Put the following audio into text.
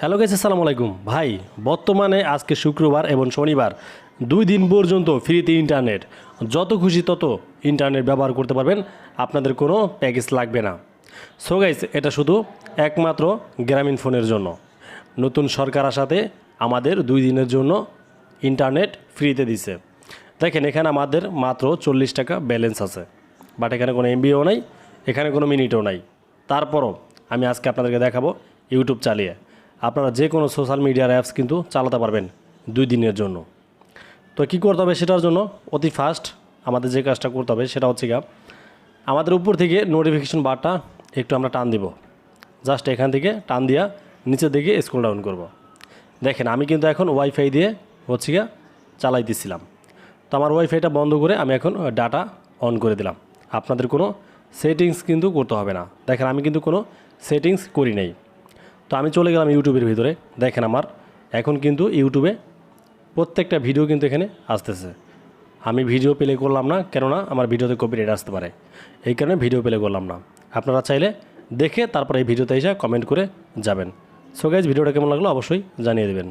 Hello গেছে আসসালামু আলাইকুম। ভাই, বর্তমানে আজকে শুক্রবার এবং শনিবার, দুই দিন পর্যন্ত ফ্রিতে ইন্টারনেট। যত খুশি তত ইন্টারনেট ব্যবহার করতে পারবেন, আপনাদের কোনো প্যাকেজ লাগবে না। সো গাইস, এটা শুধু একমাত্র গ্রামীণ ফোনের জন্য। নতুন সরকার আসাতে আমাদের দুই দিনের জন্য ইন্টারনেট ফ্রিতে দিছে। দেখেন, এখানে আমাদের মাত্র চল্লিশ টাকা ব্যালেন্স আছে। বাট এখানে কোনো এমবিও নাই, এখানে কোনো মিনিটও নাই। তারপরও আমি আজকে আপনাদেরকে দেখাবো ইউটিউব চালিয়ে। আপনারা যে কোনো সোশ্যাল মিডিয়ার অ্যাপস কিন্তু চালাতে পারবেন দুই দিনের জন্য। তো কী করতে হবে সেটার জন্য? অতি ফাস্ট আমাদের যে কাজটা করতে হবে সেটা হচ্ছে গিয়া আমাদের উপর থেকে নোটিফিকেশন বারটা একটু আমরা টান দিব। জাস্ট এখান থেকে টান দিয়া নিচের দিকে স্ক্রল ডাউন করব। দেখেন আমি কিন্তু এখন ওয়াইফাই দিয়ে হচ্ছে গিয়া চালাইতেছিলাম তো আমার ওয়াইফাইটা বন্ধ করে আমি এখন ডাটা অন করে দিলাম। আপনাদের কোনো সেটিংস কিন্তু করতে হবে না। দেখেন আমি কিন্তু কোনো সেটিংস করি নাই। তো আমি চলে গেলাম ইউটিউবের ভিতরে, দেখেন আমার। এখন কিন্তু ইউটিউবে প্রত্যেকটা ভিডিও কিন্তু এখানে আসতেছে। আমি ভিডিও প্লে করলাম না, কেননা আমার ভিডিওতে কপিরাইট আসতে পারে। এই কারণে ভিডিও প্লে করলাম না। আপনারা চাইলে দেখে তারপরে এই ভিডিওতে এসে কমেন্ট করে যাবেন। সো গাইজ ভিডিওটা কেমন লাগল অবশ্যই জানিয়ে দেবেন।